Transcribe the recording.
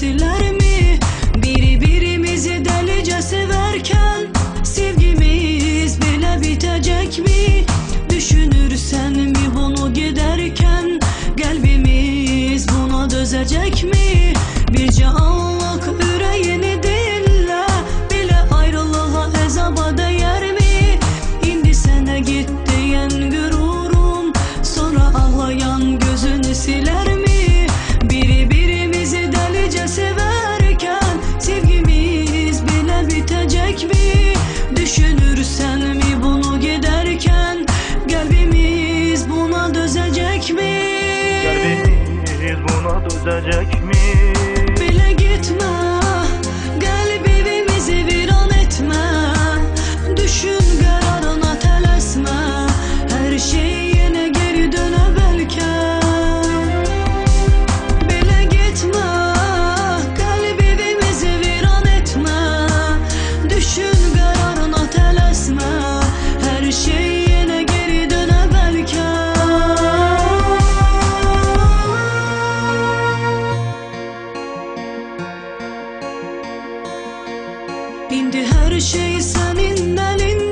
siler mi? Birbirimizi delice severken Sevgimiz bile bitecek mi? Düşünürsen mi bunu giderken Kalbimiz buna dözecek mi? Bir can buna dözecek mi? Bile gitmez Bindi her şey senin elinde.